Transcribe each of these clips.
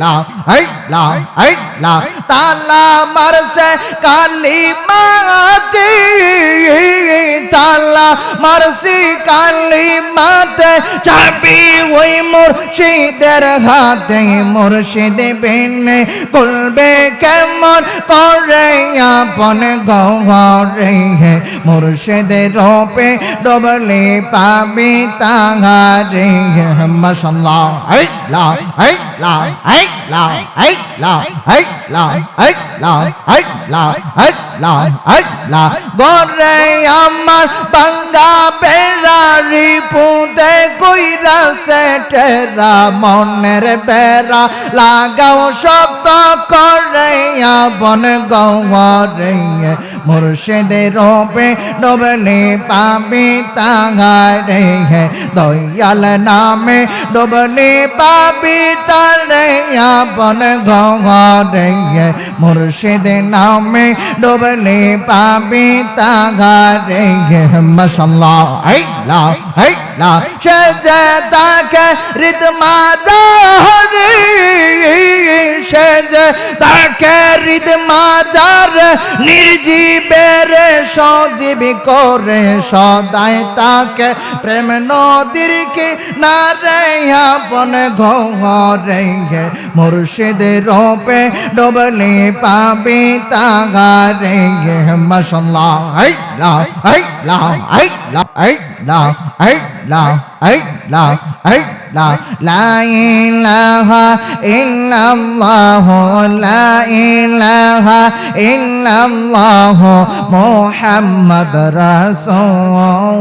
লা এই লা এই লা তালা মারছে কালি মাতে তালা মারছি কালি মাতে চাবি ওই মুর্শিদের হাতে, মুর্শিদ বিনে কুলবে কেমন করে আপন গহরে হে। মুর্শিদের রূপে ডবলে পাবি তাহারে মাশাল্লাহ, এই লা এই লা এই লা এই লা এই লা এই লা এই লা এই লা এই লা গরে আমার বাঙ্গা বেড়ারি পুঁতে কইরা সেটেরা মনের বেড়া লাগাও শব্দ করে বন গৌরে মুর্শিদের রূপে ডবলে পাবি তাহারে দয়াল নামে ডবলে পাবি তারে আপন ঘরে মুর্শিদ নামে ডুবলে পাবে তা ঘরে মশাল্লাহ এই লা এই লা সে যে তাকে রিদমা হরি সে যে তাকে রিদমা নির্জীবের সজীবী করে সদাই তাকে প্রেম নদীর কি না রে আপন ঘরে মুর্শিদ রূপে ডবলে পাবি তাগারে মশাল্লাহ। এই লা এই লা এই লা এই লা। la ấy la ấy لا لا إله إلا الله لا إله إلا الله محمد رسول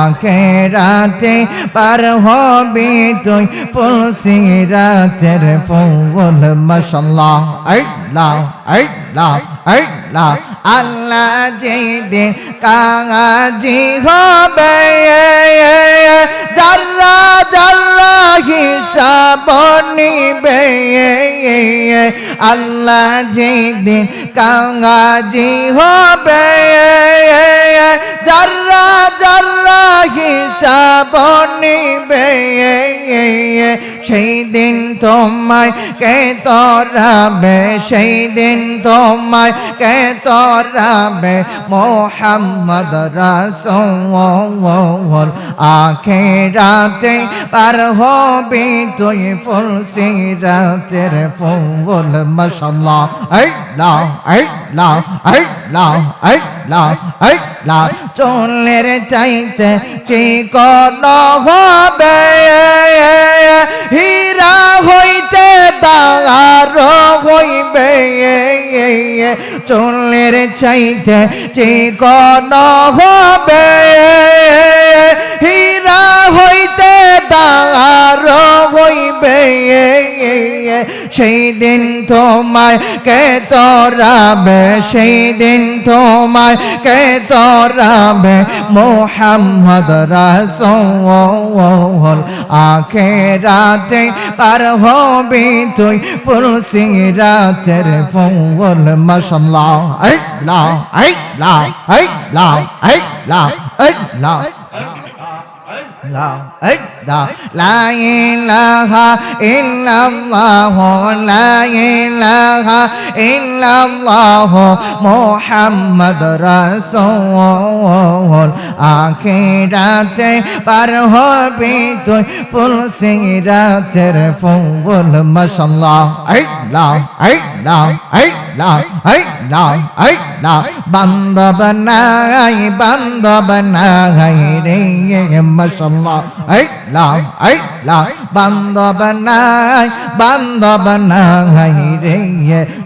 আখেরাতে, পার হবি তুই ফুলসিরাতের ফুল মশাল্লাহ, আল্লাহ আল্লাহ আল্লাহ আল্লাহ যেদিন কাঙাজি হবে জার্রা জাল্লা হিসাব নিবে আল্লাহ যেদিন কাঙ্গাজি হবে জাল্লা জাল্লা হিসাব নিবে, সেই দিন তোমায় কে তরাবে, সেই দিন তোমায় কে তরাবে, মোহাম্মদ রাসূল আখেরাতে পার হবি তুই ফুল সিরাতের ফুল, মাশাআল্লাহ এই লা এই লা এই লা এই লা এই লা চুলের চাইতে চিকন হবে। হীরা হইতে দাগার হইবে। চুলের চাইতে চিকন হবে। হীরা হইতে হইবে সেই দিন তোমায় কে তরাবে? সেই দিন তোমায় কে তরাবে? মোহাম্মদ রাসূল আখেরাতে পার হবি তুই পুরুষি রাতের ফুল মাশাআল্লাহ এই লা এই লা এই লা এই লা এই লা লা لا إله إلا الله لا إله إلا الله محمد رسول আখিরাতে পার হবি তুই ফুল সিরাতের ফুল মাশাল্লাহ আই লা আই লা আই লা আই লা আই লা বান্দব নাই বান্দব নাই রে মাশাআল্লাহ এই লা এই লা। বান্দব নাই বান্দব নাই রে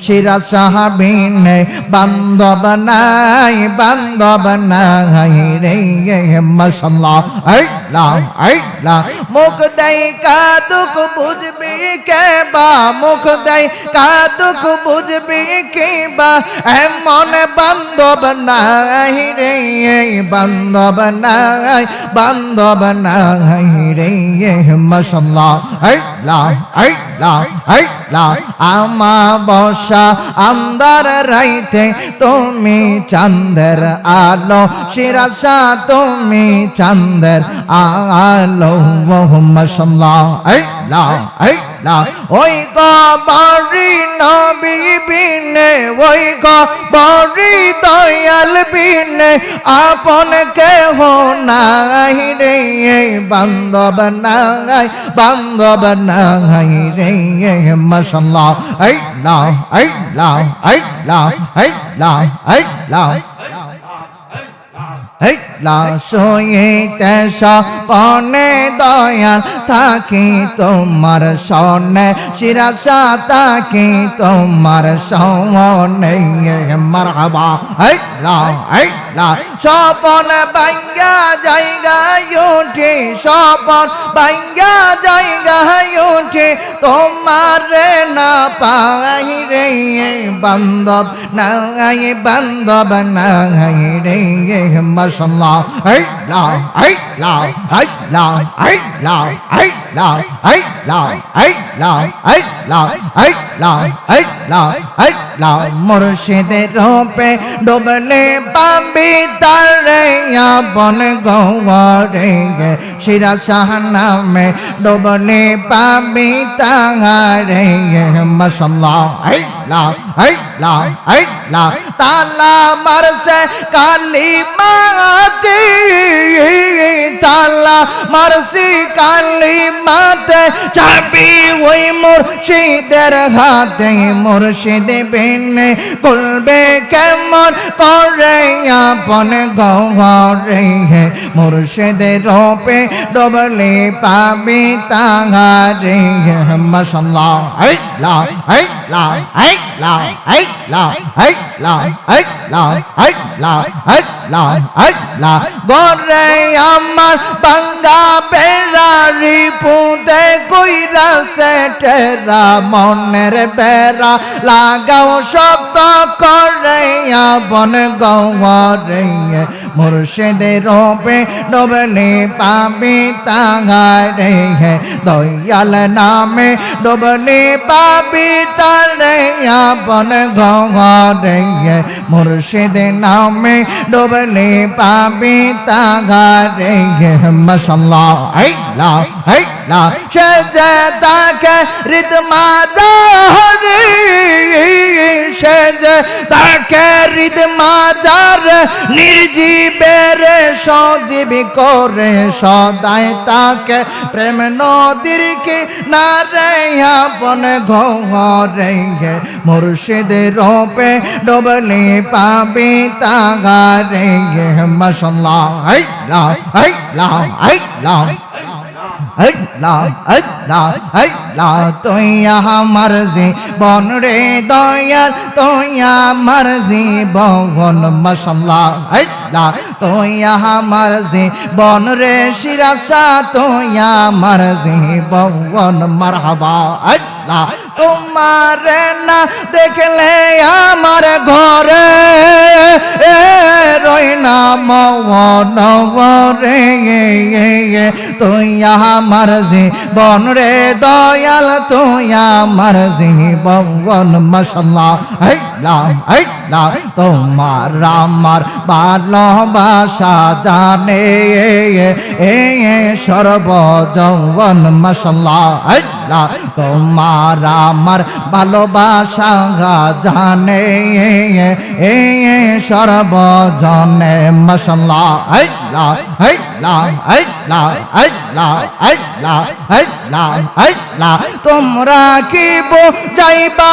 শিরা সাহাবিন। বান্দব নাই বান্দব নাই রে মাশাআল্লাহ এই লা এই লা। মুখ দেই কাদুক বুঝবি কে বা? মুখ দেই কাদুক বুঝবি কে বা? এমন বান্ধব নাই রে, বান্ধব নাই বান্ধব নাই রে এই লা লা লা আমা বসা আমদার রাইতে তুমি চাঁদের আলো শিরাসা তুমি চাঁদের আলো এই লা লা, ওই নবী বিনে, ওই কবরি দয়াল বিন আপন কেহ নাই রে বান্ধব নাই বান্ধব নাই রে মশাল্লাহ এই লা এই লা এই লাশয়ে তেসা পনে দয়াল থাকি তোমার সনে শিরাসা থাকি তোমার সনে মারহাবা হাই লা হাই লা সপন বাঙ্গা জায়গা উঠে সপন বাঙ্গা জায়গা উঠে তোমার না পাই রে বান্ধব না বান্ধব না রে মস মাশাল্লাহ এই লা এই লা এই লা এই লা এই লা এই লা এই লা এই লা এই লা এই লা এই লা মুর্শিদের রূপে ডুবলে পাবি তারে আপন গৌরে শিরা শাহ নামে ডুবলে পাবি তারে মাশাল্লাহ এই লা এই লা এই লা তালা মারসে কালী মাতে তালা মারসি কালী মাতে চাবি ওই মুর্শিদের হাতে। মুর্শিদ বিনে করবে কেমন করে আপন গহরে মুর্শিদের রূপে ডবলে পাবি তাহারে মাশাল্লাহ। এই লা এই লা এই লা এই লা এই লা এই লা এই লা এই লা লা গরে আমার বাঙ্গা পুঁতে কইরা সেটেরা মনের বেড়া। লাগাও শব্দ করে আপন গৌরে মুর্শিদের রূপে ডবলে পাবি তাহারে। দয়াল নামে ডবলে পাবি তারে আপন গৌরে মুর্শিদ নামে ডবলে পাবি তাহারে। মশাল্লাহ এই লা সেজদাকে রিদমা জাহরি সেজদাকে রিদমা জার নির্জীবের সজীব করে সদায় তাকে প্রেম নদীর কি না রেয়া বন ঘরে মুর্শিদ রোপে ডবলি পাবি তাগারে মশলা হাই লাও হাই লাও হাই লাও তোয়া মরজি বন রে দয়াল তোয়া মরজি বন মশাল্লাহ তোয়া মরজি বন রে শিরাসা তোয়া মরজি বন মারহাবা। আল্লাহ তোমার না দেখলে আমার ঘরে রই না মন রে তুই আমার জীবন রে দয়াল, তুই আমার জীবন আল্লাহ তোমার আমার ভালোবাসা জানে এ সর্বজৌবন মশাল্লাহ। আল্লাহ আর আমার ভালোবাসা গা জানে, এ সর্বজনে। মশলা লা, হাই লা হাই লা হাই, লা তোমরা কি যাইবা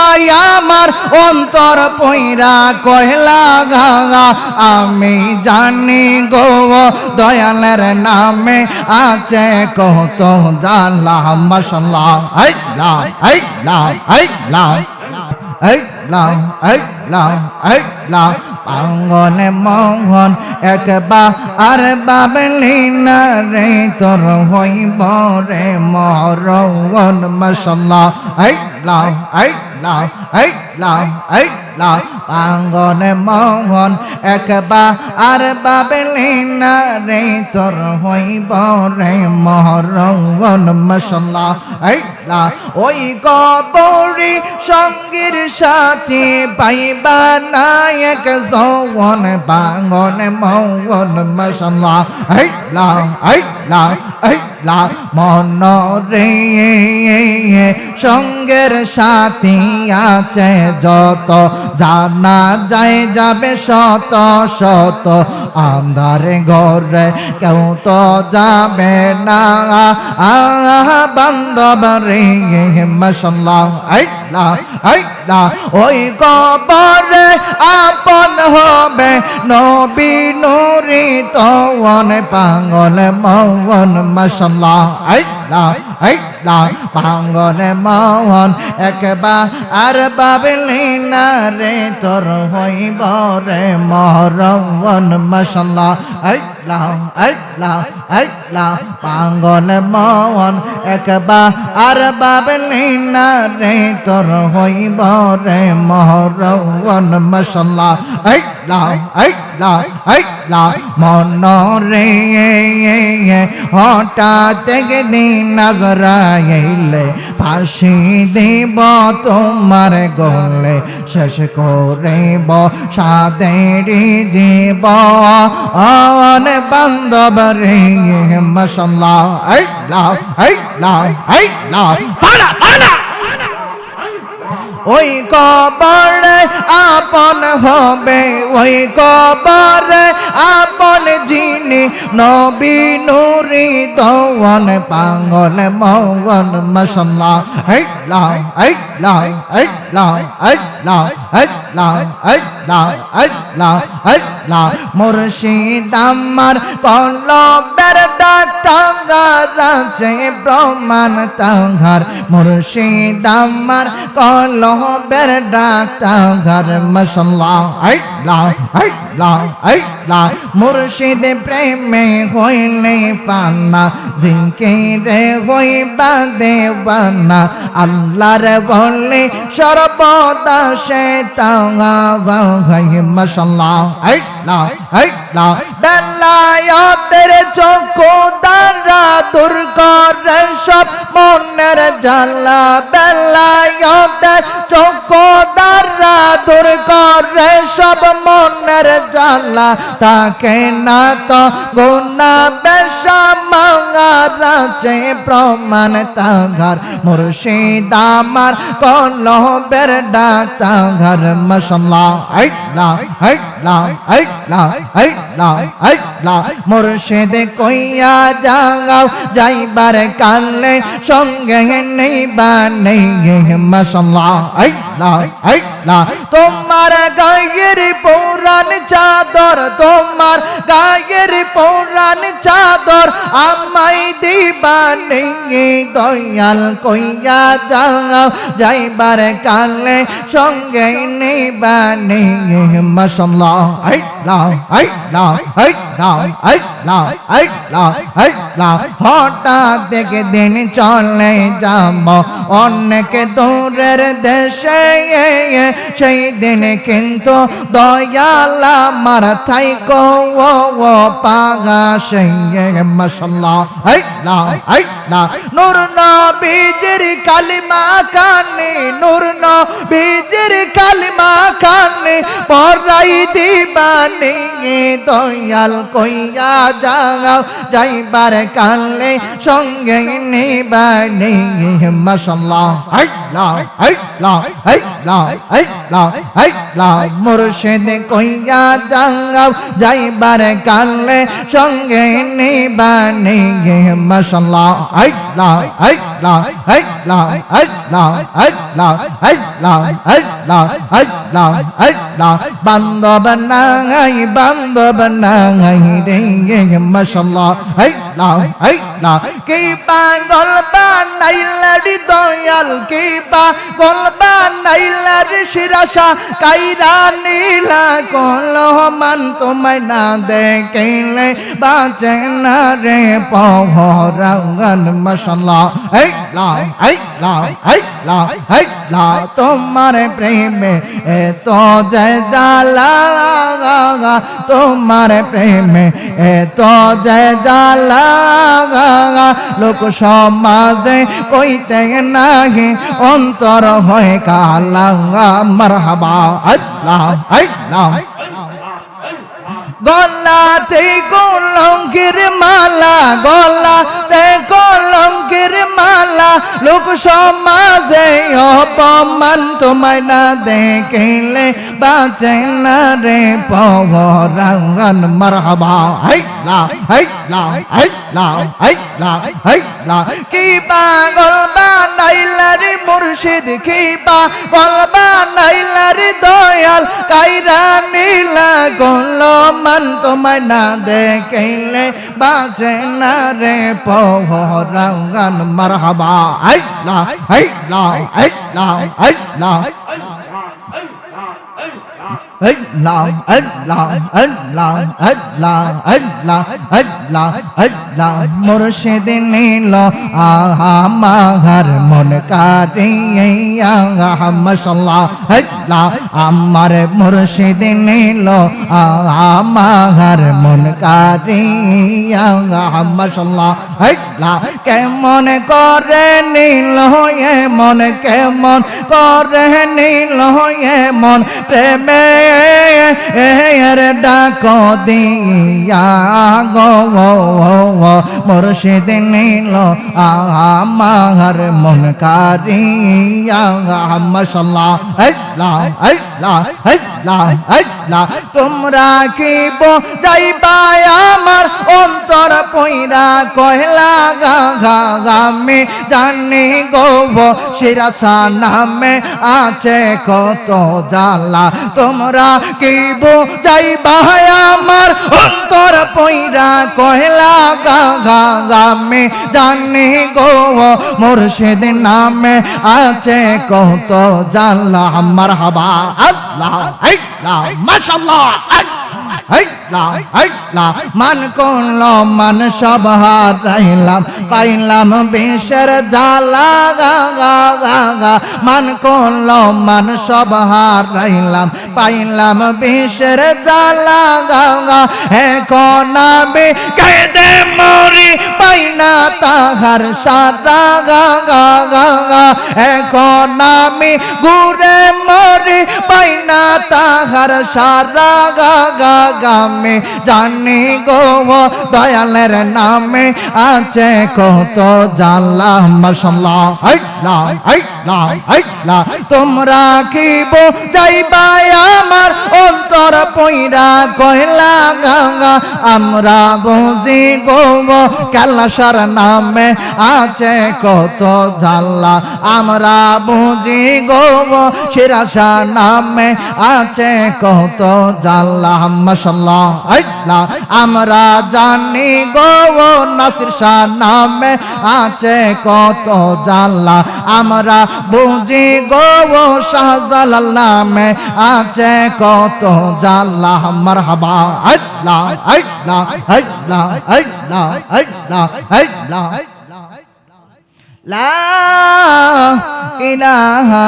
আমার অন্তর পইরা কহলা গা? আমি জানি গো, দয়ালের নামে আছে কত জানলা মশলা high ấy là ấy là ấy là ấy là ấy là পাঙ্গল মোহন একবার আর বাবলি না রে, তোর হইব রে মরণ, মশাল্লাহ। আল্লাহ আল্লাহ লাও, এই লাও এই লাও। পাঙ্গনে মোহন একবার আর বাবলি না রে, তোর হইব রে মহরঙ্গন মশলা এই লাও, ওই কবরি সঙ্গীর সাথে পাইবা নায়ক সৌন বাঙন মৌন মশলা এই লাউ এই লাউ এই লাও মন রে সঙ্গের সাথী আছে যত। জানা যায় যাবে শত শত, আন্ধারে ঘরে কেউ তো যাবে না। বান্ধব রে ওই কবরে আপন হবে নবী নুরি তওয়ান পাগল মৌন মশলা আল্লাহ আল্লাহ আল্লাহ প্রাঙ্গনে মহন একবার আর বাবলি না রে, তোর হইব রে মহরমন মশাল্লাহ, আল্লাহ আল্লাহ আল্লাহ প্রাঙ্গনে মহন একবার আর বাবলি না রে, তোর হইব রে মহরমন মশাল্লাহ, আল্লাহ আল্লাহ আল্লাহ, মন রে হঠাৎ দিন নজরাইলে, ফাঁসি দেব তোমার গলে, শেষ করেব সাদেরি জীব। অন বান্ধব রে মশলা আইলা আইলা আইলা পাড়া পাড়া। ওই কবরে আপন হবে, ওই কবরে আপন যিনি নবী নুরি দওয়ান পাগল মগন মশলা আইলা আইলা আইলা আইলা আইলা আইলা আইলা আইলা মুর্শিদ আমার কলবের ডাক্তাঙ্গা রাজে প্রমাণ তাঙ্গার মুর্শিদ আমার কলবের ডাক্তাঙ্গার মশলা আইলা আইলা আইলা মুর্শিদ প্রেমে হইলে পান্না জিকিরে হইবা দেবানা আল্লাহর বলে সর্বদা সে ভাই মশলা আইলা আইলা বেলায়তের চক্ষু দ্বারা দূর করে সব মনের জ্বালা। বেলায়াতের চক্ষু দ্বারা দূর করে সব মনের জ্বালা। তাকে না তো গুণা বেশা মাঙ্গা রাজে প্রমাণ তাঘর মুর্শিদ আমার কলবের ডাক তাঘর মশলা আইলা আইলা আইলা আইলা আইলা মুর্শিদ কইয়া যাও যাইবার কালে সঙ্গে নেইবা নেই। মশলা আইলা আইলা তোমার গায়ের পৌরাণ চাদর, তোমার গায়ের পৌরাণ চাদর আমাই দিবা নেই, দয়াল কইয়া যাও। যাইবার কালে সঙ্গে নেইবা নেই। মশলা আইলা আইলা আইলা আইলা আইলা আইলা হঠাৎ দেখে দিন চলে যাব, অনেক দূরের দেশে সেই দিন কিন্তু দয়াল আমার থাইকো, ও পাগা সেই মশলা আইলা নূর নবীজির কালিমা কানে, নূর নবীজির কালিমা কানে, পরাই দিবানে দয়াল কইয়া যাও, যাইবার কালে সঙ্গে নিবানে মশলা আইলা আইলা আইলা আইলা আইলা মুর্শিদ কইয়া যাও, যাইবার কালে সঙ্গে নিবানে মশলা আইলা আইলা আইলা আইলা আইলা আইলা আইলা আইলা লা বান্ধব নাই বান্ধব নাই রে মাশাল্লাহ এই লা এই লা কি পাগল বানাইলারি দয়াল, কি পাগল বানাইলারি শিরাশা, কাইরা নীলা কলহমান তোমায় না দেখিলে বাঁচে না রে তোমার প্রেমে এত জয় জালা তোমার প্রেমে এত জয় জালা লোক সমাজে কইতে নাহি, অন্তর হয় কালা, মারহাবা। আল্লাহ আল্লাহ গলাতে কলঙ্কের মালা, গলাতে কলঙ্কের মালা। লোক সমাজে অপমান তোমায় না দেখিলে বাঁচে না রে পবরাঙ্গন। মারহাবা। হাইলা হাইলা হাইলা হাইলা হাইলা কি পাগল বানাইলা রে মুর্শিদ, কি পাগল বানাইলা দয়াল। কাইরা নীলা গোল মান তোমায় না দেখলে বাজে না রে পহরাঙ্গন মারহাবা আইলা আইলা আইলা আইলা আল্লাহ আল্লাহ আল্লাহ আল্লাহ আল্লাহ আল্লাহ আল্লাহ মুর্শিদ নীল, আহা মাহার মন কারিয়া মাশাল্লাহ, আল্লাহ আমার মুর্শিদ নীল, আহা মাহার মন কারিয়া মাশাল্লাহ, আল্লাহ কেমন করে নীল হয়ে মন, কেমন করে নীল হয়ে মন প্রেমে এর ডাক দিয়া গো। মুর্শিদ নীল আমার মন কারিয়া তোমরা কি যাইবা আমার অন্তর পইরা কয়লা গা গা গামে জানি গো শিরাসা নামে আছে কত জালা তোমরা কি যাইবা আমার অন্তর কয়লা গা গা গামে জানি গো, মুর্শিদ নামে আছে কত জ্বালা আমার হাবা আল্লাহ আল্লাহ। মাশাআল্লাহ মান কোন মান সব হারাইলাম, পাইলাম বেশের জালা মান কোন মান সব হারাইলাম, পাইলাম বেশের জালা এখন আমি কেঁদে মরি পাইনা তাহার সারা এখন আমি ঘুরে মরি পাইনা তাহার সারা গা গা গামে। জানি গো দয়ালের নামে আছে কত জাল্লা আল্লাহ তোমরা কি যাইবা আমার অন্তর পইরা কয়লা গঙ্গা আমরা বুঝি গো কালাসার নামে আছে কত জাল্লা আমরা বুঝি গো শিরাসা নামে আছে কত জাল্লা আল্লাহ। আমরা জানি গো নাসির শাহ, নামে আছে কত জাল্লা। আমরা বুঝি গো শাহজালাল, নামে আছে কত জাল্লা। মারহাবা, আল্লাহ আল্লাহ আল্লাহ আল্লাহ আল্লাহ আল্লাহ ইলাহা